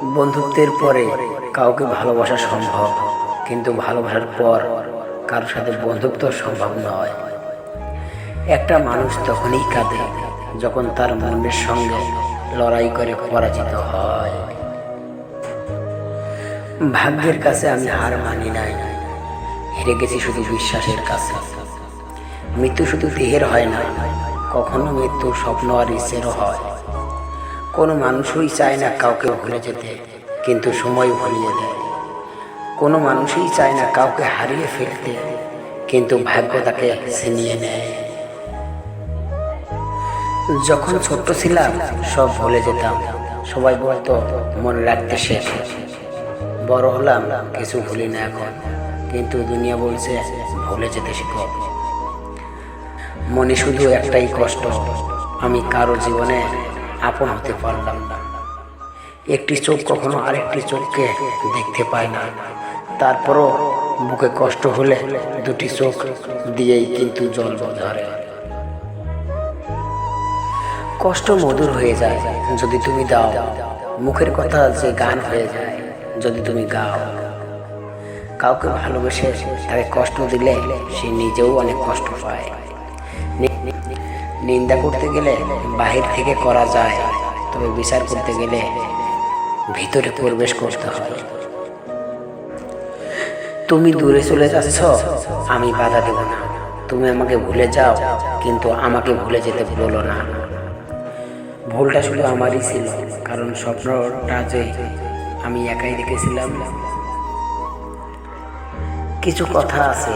বন্ধুত্বের পরে কাউকে ভালোবাসা সম্ভব, কিন্তু ভালোবাসার পর কারোর সাথে বন্ধুত্ব সম্ভব নয়। একটা মানুষ তখনই কাঁদে যখন তার মনের সঙ্গে লড়াই করে পরাজিত হয়। ভাগ্যের কাছে আমি হার মানি নাই, হেরে গেছি শুধু বিশ্বাসের কাছে। মৃত্যু শুধু দেহের হয় না, কখনো মৃত্যু স্বপ্ন আর ইচ্ছেরও হয়। কোনো মানুষই চায় না কাউকে ভুলে যেতে, কিন্তু সময় ভুলিয়ে দেয়। কোনো মানুষই চায় না কাউকে হারিয়ে ফেলতে, কিন্তু ভাগ্য তাকে ছিনিয়ে নেয়। যখন ছোট্ট ছিলাম, সব ভুলে যেতাম। সবাই বলতো, মনে রাখতে শেখ। বড় হলাম, কিছু ভুলি না এখন, কিন্তু দুনিয়া বলছে, ভুলে যেতে শিখো। মনে শুধু একটাই কষ্ট, আমি কারও জীবনে আপন হতে পারলাম না। একটি চোখ কখনো আরেকটি চোখকে দেখতে পায় না। তারপরও বুকে কষ্ট হলে দুটি চোখ দিয়েই কিন্তু জল ধরে। কষ্ট মধুর হয়ে যায় যদি তুমি দাও। মুখের কথা যে গান হয়ে যায় যদি তুমি গাও। কাউকে ভালোবেসে তাকে কষ্ট দিলে সে নিজেও অনেক কষ্ট পায়। নিন্দা করতে গেলে বাহির থেকে করা যায়, তবে বিচার করতে গেলে ভিতরে প্রবেশ করতে হয় তুমি দূরে চলে যাচ্ছ, আমি বাধা দেব না। তুমি আমাকে ভুলে যাও, কিন্তু আমাকে ভুলে যেতে বলো না। ভুলটা শুধু আমারই ছিল, কারণ স্বপ্নটা যে আমি একাই দেখেছিলাম। কিছু কথা আছে,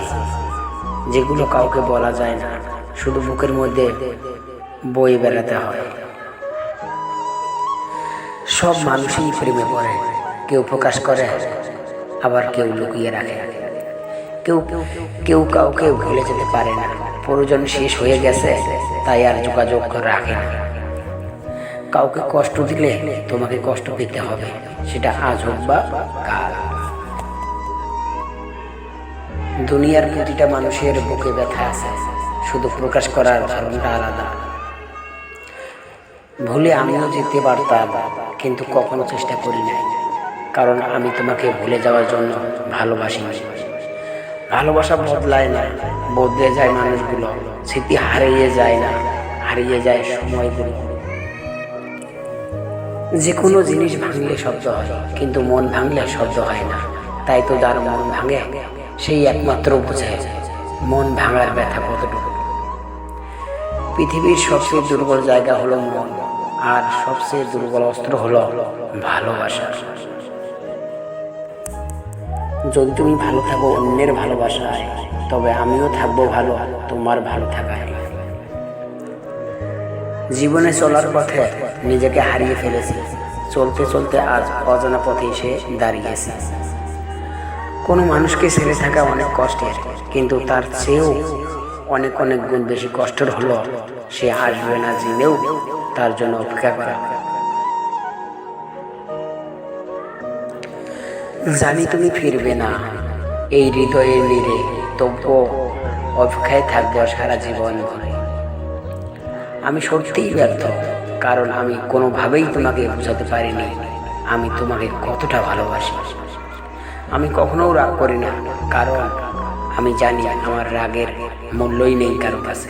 যেগুলো কাউকে বলা যায় না। শুধু বুকের মধ্যে বই বেড়াতে হয়। সব মানুষই প্রেমে পড়ে। কেউ প্রকাশ করে, আবার কেউ লুকিয়ে রাখে। কেউ কেউ কাউকে ভুলে যেতে পারে না। প্রয়োজন শেষ হয়ে গেছে, তাই আর যোগাযোগ রাখে না। কাউকে কষ্ট দিলে তোমাকে কষ্ট পেতে হবে। সেটা আজ হোক বা কাল। দুনিয়ার প্রতিটা মানুষের বুকে ব্যথা আছে। শুধু প্রকাশ করার ধরনটা আলাদা। ভুলে আমিও যেতে পারতাম, কিন্তু কখনো চেষ্টা করি নাই। কারণ আমি তোমাকে ভুলে যাওয়ার জন্য ভালোবাসি। ভালোবাসা বদলায় না, বদলে যায় মানুষগুলো। স্মৃতি হারিয়ে যায় না, হারিয়ে যায় সময়গুলো। যে কোনো জিনিস ভাঙলে শব্দ হয়, কিন্তু মন ভাঙলে শব্দ হয় না। তাই তো যার মন ভাঙে সেই একমাত্র বোঝে মন ভাঙার ব্যথা কতটুকু? পৃথিবীর সবচেয়ে দুর্বল জায়গা হলো মন, আর সবচেয়ে দুর্বল অস্ত্র হলো ভালোবাসা। যদি তুমি ভালো থাকো অন্যের ভালোবাসায়, তবে আমিও থাকব ভালো, তোমার ভালো থাকায়। জীবনে চলার পথে নিজেকে হারিয়ে ফেলেছি। চলতে চলতে আজ অজানা পথে এসে দাঁড়িয়েছি। কোনো মানুষকে ছেড়ে থাকা অনেক কষ্টের, কিন্তু তার চেয়েও অনেক অনেক গুণ বেশি কষ্টের হলো সে আসবে না জেনেও তার জন্য অপেক্ষা করা। জানি তুমি ফিরবে না, এই হৃদয়ের নিরে তবুও অপেক্ষায় থাকব সারা জীবন আমি সত্যিই ব্যর্থ, কারণ আমি কোনোভাবেই তোমাকে বোঝাতে পারিনি, আমি তোমাকে কতটা ভালোবাসি। আমি কখনো রাগ করি না কারণ আমি জানি আমার রাগের মূল্যই নেই কারও কাছে।